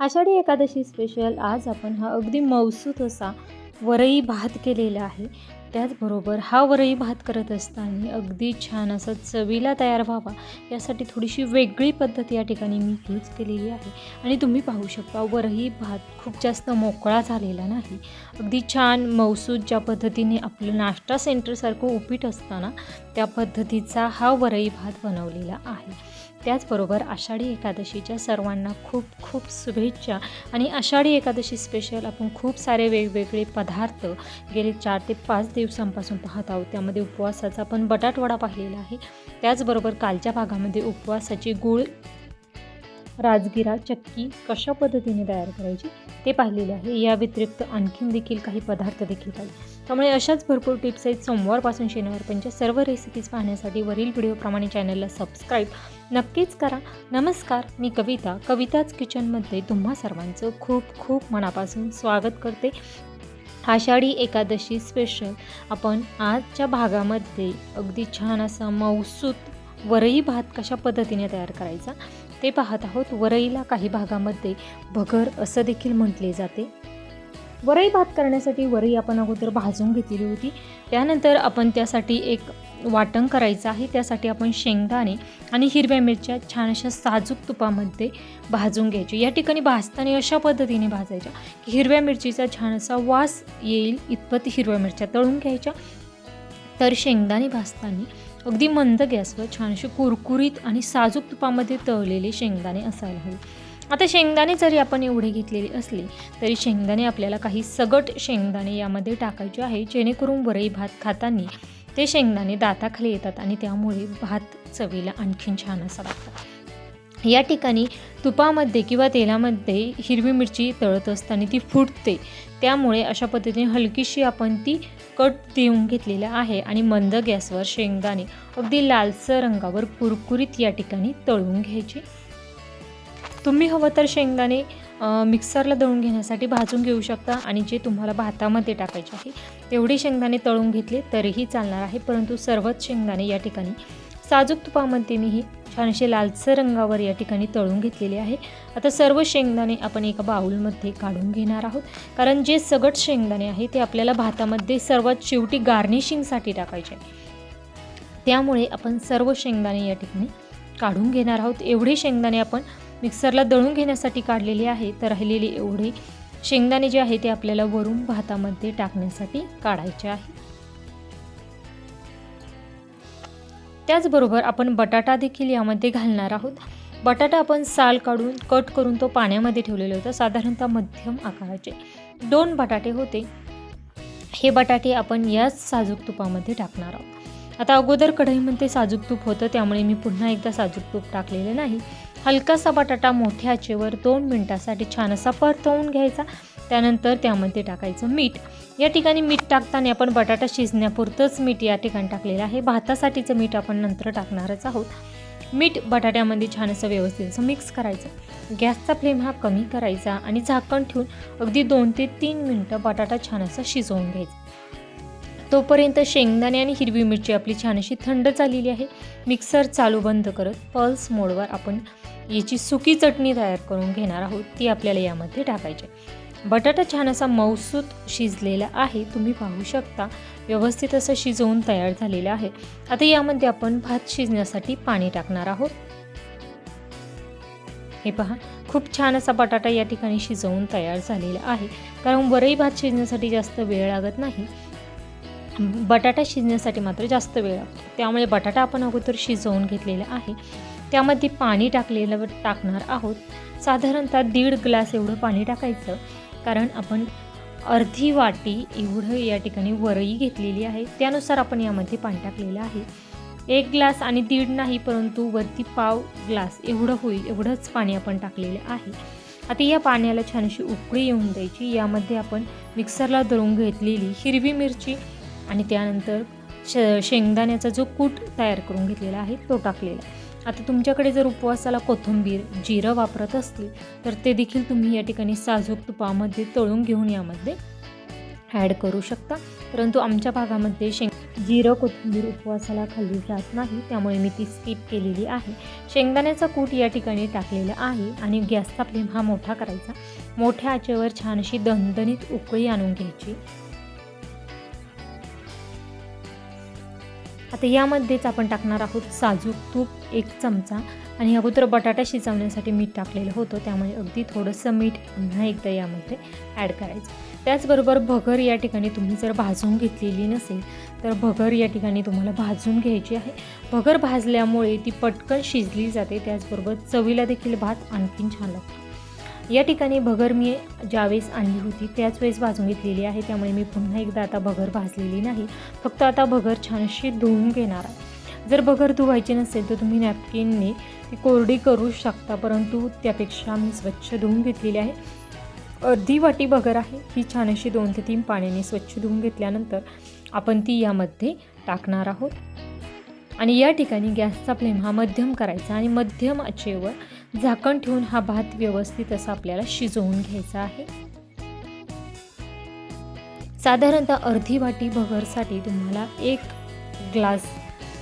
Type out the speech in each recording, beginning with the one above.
Ashadhi Ekadashi special आज आपण हा अगदी मौसूत असा वरई भात केलेला आहे. त्याचबरोबर हा वरई भात करत असताना अगदी छान असा चवीला तयार व्हावा यासाठी थोडीशी वेगळी पद्धत या ठिकाणी मी यूज केलेली आहे. आणि तुम्ही पाहू शकता वरई भात खूप जास्त मोकळा झालेला नाही. अगदी छान मौसूद ज्या पद्धतीने आपलं नाश्ता सेंटरसारखं उपीट असताना त्या पद्धतीचा हा वरई भात बनवलेला आहे. त्याचबरोबर आषाढी एकादशीच्या सर्वांना खूप खूप शुभेच्छा. आणि आषाढी एकादशी स्पेशल आपण खूप सारे वेगवेगळे पदार्थ गेले चार ते पाच दिवसांपासून पाहत आहोत. त्यामध्ये उपवासाचा आपण बटाटवडा पाहिलेला आहे. त्याचबरोबर कालच्या भागामध्ये उपवासाची गुळ राजगिरा चक्की कशा पद्धतीने तयार करायची ते पाहिलेले आहे. या व्यतिरिक्त आणखीन देखील काही पदार्थ देखील पाहिजे त्यामुळे अशाच भरपूर टिप्स आहेत. सोमवारपासून शनिवारपर्यंतच्या सर्व रेसिपीज पाहण्यासाठी वरील व्हिडिओप्रमाणे चॅनलला सबस्क्राईब नक्कीच करा. नमस्कार मी कविता. कविताच किचनमध्ये तुम्हा सर्वांचं खूप खूप मनापासून स्वागत करते. आषाढी एकादशी स्पेशल आपण आजच्या भागामध्ये अगदी छान असा मौसूत वरई भात कशा पद्धतीने तयार करायचा? ते पाहत आहोत. वरईला काही भागामध्ये भगर असं देखील म्हटले जाते. वरई भात करण्यासाठी वरई आपण अगोदर भाजून घेतलेली होती. त्यानंतर आपण त्यासाठी एक वाटण करायचं आहे. त्यासाठी आपण शेंगदाणे आणि हिरव्या मिरच्या छान अशा साजूक तुपामध्ये भाजून घ्यायची. या ठिकाणी भाजताना अशा पद्धतीने भाजायच्या की हिरव्या मिरचीचा छान असा वास येईल. इतपत हिरव्या मिरच्या तळून घ्यायच्या. तर शेंगदाणे भाजताना अगदी मंद गॅसवर छानशी कुरकुरीत आणि साजूक तुपामध्ये तळलेले शेंगदाणे असायला हवे. आता शेंगदाणे जरी आपण एवढे घेतलेले असले तरी शेंगदाणे आपल्याला काही सगट शेंगदाणे यामध्ये टाकायचे आहे जेणेकरून वरई भात खाताना ते शेंगदाणे दाताखाली येतात आणि त्यामुळे भात चवीला आणखीन छान असा लागतात. या ठिकाणी तुपामध्ये किंवा तेलामध्ये हिरवी मिरची तळत असताना ती फुटते. त्यामुळे अशा पद्धतीने हलकीशी आपण ती कट देऊन घेतलेला आहे आणि मंद गॅसवर शेंगदाणे अगदी लालसर रंगावर कुरकुरीत या ठिकाणी तळून घ्यायचे. तुम्ही हवं तर शेंगदाणे मिक्सरला दळून घेण्यासाठी भाजून घेऊ शकता आणि जे तुम्हाला भातामध्ये टाकायचे आहे तेवढे शेंगदाणे तळून घेतले तरीही चालणार आहे परंतु सर्वच शेंगदाणे या ठिकाणी साजूक तुपामध्ये मी ही छानसे लालसर रंगावर या ठिकाणी तळून घेतलेले आहे. आता सर्व शेंगदाणे आपण एका बाउलमध्ये काढून घेणार आहोत. कारण जे सगट शेंगदाणे आहे ते आपल्याला भातामध्ये सर्वात शेवटी गार्निशिंगसाठी टाकायचे त्यामुळे आपण सर्व शेंगदाणे या ठिकाणी काढून घेणार आहोत. एवढे शेंगदाणे आपण मिक्सरला दळून घेण्यासाठी काढलेले आहे तर राहिलेले एवढे शेंगदाणे जे आहे ते आपल्याला वरून भातामध्ये टाकण्यासाठी काढायचे आहे. त्याचबरोबर आपण बटाटा देखील यामध्ये घालणार आहोत. बटाटा आपण साल काढून कट करून तो पाण्यामध्ये ठेवलेला होता साधारणतः मध्यम आकाराचे. दोन बटाटे होते. हे बटाटे आपण याच साजूक तुपामध्ये टाकणार आहोत. आता अगोदर कढईमध्ये साजूक तूप होतं त्यामुळे मी पुन्हा एकदा साजूक तूप टाकलेलं नाही. हलकासा बटाटा मोठ्या आचेवर दोन मिनटासाठी छान असा परतवून घ्यायचा. त्यानंतर त्यामध्ये टाकायचं मीठ. या ठिकाणी मीठ टाकताना आपण बटाटा शिजण्यापुरतंच मीठ या ठिकाणी टाकलेलं आहे. भातासाठीचं मीठ आपण नंतर टाकणारच आहोत. मीठ बटाट्यामध्ये छान असं व्यवस्थित असं मिक्स करायचं. गॅसचा फ्लेम हा कमी करायचा आणि झाकण ठेवून अगदी दोन ते तीन मिनटं बटाटा छान असा शिजवून घ्यायचा. तोपर्यंत शेंगदाणे आणि हिरवी मिरची आपली छान अशी थंड झालेली आहे. मिक्सर चालू बंद करत पल्स मोडवर आपण याची सुकी चटणी तयार करून घेणार आहोत ती आपल्याला यामध्ये टाकायची बटाटा छान असा मौसूत शिजलेला आहे तुम्ही पाहू शकता. व्यवस्थित असं शिजवून तयार झालेलं आहे. आता यामध्ये आपण भात शिजण्यासाठी पाणी टाकणार आहोत. हे पहा खूप छान असा बटाटा या ठिकाणी शिजवून तयार झालेला आहे. कारण वरई भात शिजण्यासाठी जास्त वेळ लागत नाही. बटाटा शिजण्यासाठी मात्र जास्त वेळ लागतो. त्यामुळे बटाटा आपण अगोदर शिजवून घेतलेला आहे. त्यामध्ये पाणी टाकलेलं टाकणार आहोत. साधारणतः दीड ग्लास एवढं पाणी टाकायचं. कारण आपण अर्धी वाटी एवढं या ठिकाणी वरई घेतलेली आहे. त्यानुसार आपण यामध्ये पाणी टाकलेलं आहे. एक ग्लास आणि दीड नाही परंतु वरती पाव ग्लास एवढं होईल एवढंच पाणी आपण टाकलेलं आहे. आता या पाण्याला छान अशी उकळी येऊन द्यायची. यामध्ये आपण मिक्सरला दळून घेतलेली हिरवी मिरची आणि त्यानंतर श शेंगदाण्याचा जो कूट तयार करून घेतलेला आहे तो टाकलेला आता तुमच्याकडे जर उपवासाला कोथिंबीर जिरं वापरत असतील तर ते देखील तुम्ही या ठिकाणी साजूक तुपामध्ये तळून घेऊन यामध्ये ॲड करू शकता. परंतु आमच्या भागामध्ये शेंग जिरं कोथिंबीर उपवासाला खाल्ली जात नाही त्यामुळे मी ती स्किप केलेली आहे. शेंगदाण्याचा कूट या ठिकाणी टाकलेला आहे आणि गॅसचा फ्लेम हा मोठा करायचा. मोठ्या आचेवर छान अशी दणदणीत उकळी आणून घ्यायची. आता यामध्येच आपण टाकणार आहोत साजूक तूप एक चमचा आणि अगोदर बटाटा शिजवण्यासाठी मीठ टाकलेलं होतं त्यामुळे अगदी थोडंसं मीठ पुन्हा एकदा यामध्ये ॲड करायचं. त्याचबरोबर भगर या ठिकाणी तुम्ही जर भाजून घेतलेली नसेल तर भगर या ठिकाणी तुम्हाला भाजून घ्यायची आहे. भगर भाजल्यामुळे ती पटकन शिजली जाते त्याचबरोबर चवीला देखील भात आणखीन छान लागतो. या ठिकाणी भगर मी ज्यावेळेस आणली होती त्याच वेळेस भाजून घेतलेली आहे. त्यामुळे मी पुन्हा एकदा आता भगर भाजलेली नाही. फक्त आता भगर छानशी धुवून घेणार आहे. जर भगर धुवायची नसेल तर तुम्ही नॅपकिनने ती कोरडी करू शकता परंतु त्यापेक्षा मी स्वच्छ धुवून घेतलेली आहे. अर्धी वाटी भगर आहे ही छान अशी दोन ते तीन पाण्याने स्वच्छ धुवून घेतल्यानंतर आपण ती यामध्ये टाकणार आहोत. आणि या ठिकाणी गॅसचा फ्लेम हा मध्यम करायचा आणि मध्यम आचेवर झाकण ठेवून हा भात व्यवस्थित असा आपल्याला शिजवून घ्यायचा आहे. साधारणतः अर्धी वाटी भगरसाठी तुम्हाला एक ग्लास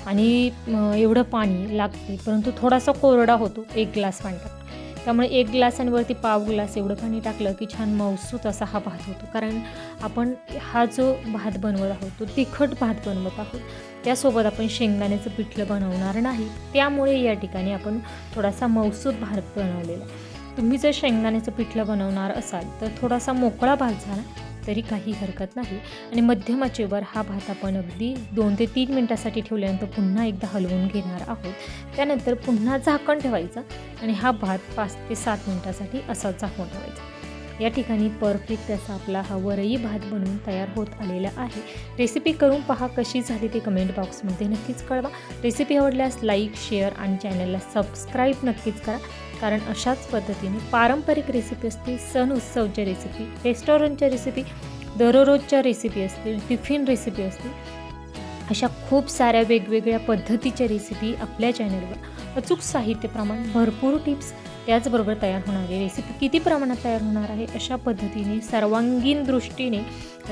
आणि एवढं पाणी लागते परंतु थोडासा कोरडा होतो एक ग्लास पाणी टाकतो त्यामुळे एक ग्लास आणि वरती पाव ग्लास एवढं पाणी टाकलं की छान मौसूत असा हा भात होतो. कारण आपण हा जो भात बनवत आहोत तो तिखट भात बनवत आहोत त्यासोबत आपण शेंगदाण्याचं पिठलं बनवणार नाही. त्यामुळे या ठिकाणी आपण थोडासा मौसूत भात बनवलेला तुम्ही जर शेंगदाण्याचं पिठलं बनवणार असाल तर थोडासा मोकळा भात झाला. तरी काही हरकत नाही. आणि मध्यमाचेवर हा भात आपण अगदी दोन ते तीन मिनटासाठी ठेवल्यानंतर पुन्हा एकदा हलवून घेणार आहोत. त्यानंतर पुन्हा झाकण ठेवायचं आणि हा भात पाच ते सात मिनटासाठी असा झाकून ठेवायचा. या ठिकाणी परफेक्ट असा आपला हा वरई भात बनवून तयार होत आलेला आहे. रेसिपी करून पहा कशी झाली ते कमेंट बॉक्समध्ये नक्कीच कळवा. रेसिपी आवडल्यास लाईक शेअर आणि चॅनलला सबस्क्राईब नक्कीच करा. कारण अशाच पद्धतीने पारंपरिक रेसिपी असतील सण उत्सवच्या रेसिपी रेस्टॉरंटच्या रेसिपी दररोजच्या रेसिपी असतील टिफिन रेसिपी असतील अशा खूप साऱ्या वेगवेगळ्या पद्धतीच्या रेसिपी आपल्या चॅनलवर अचूक साहित्य प्रमाण भरपूर टिप्स त्याचबरोबर तयार होणारी रेसिपी किती प्रमाणात तयार होणार आहे अशा पद्धतीने सर्वांगीण दृष्टीने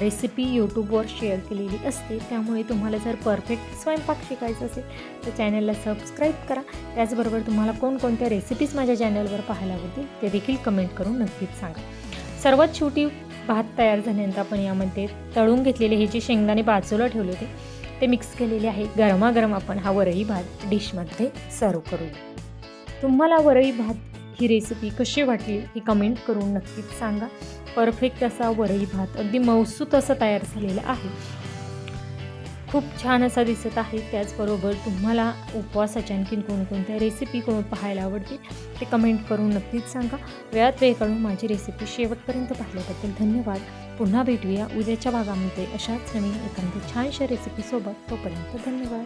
रेसिपी यूट्यूबवर शेअर केलेली असते. त्यामुळे तुम्हाला जर परफेक्ट स्वयंपाक शिकायचा असेल तर चॅनलला सबस्क्राईब करा. त्याचबरोबर तुम्हाला कोणकोणत्या रेसिपीज माझ्या चॅनलवर पाहायला होतील ते देखील कमेंट करून नक्कीच सांगा. सर्वात शेवटी भात तयार झाल्यानंतर आपण यामध्ये तळून घेतलेले हे जे शेंगदाणे बाजूला ठेवले होते ते मिक्स केलेले आहे. गरमागरम आपण हा वरई भात डिशमध्ये सर्व करूया. तुम्हाला वरई भात ही रेसिपी कशी वाटली ही कमेंट करून नक्कीच सांगा. परफेक्ट असा वरई भात अगदी मौसूत असा तयार झालेलं आहे. खूप छान असा दिसत आहे. त्याचबरोबर तुम्हाला उपवासाच्या आणखीन कोणकोणत्या रेसिपी कोण पाहायला आवडतील ते कमेंट करून नक्कीच सांगा. वेळात वेळ काढून माझी रेसिपी शेवटपर्यंत पाहिल्याबद्दल धन्यवाद. पुन्हा भेटूया उद्याच्या भागामध्ये. अशाच नवीन एखाद्या छानशा रेसिपीसोबत तोपर्यंत धन्यवाद.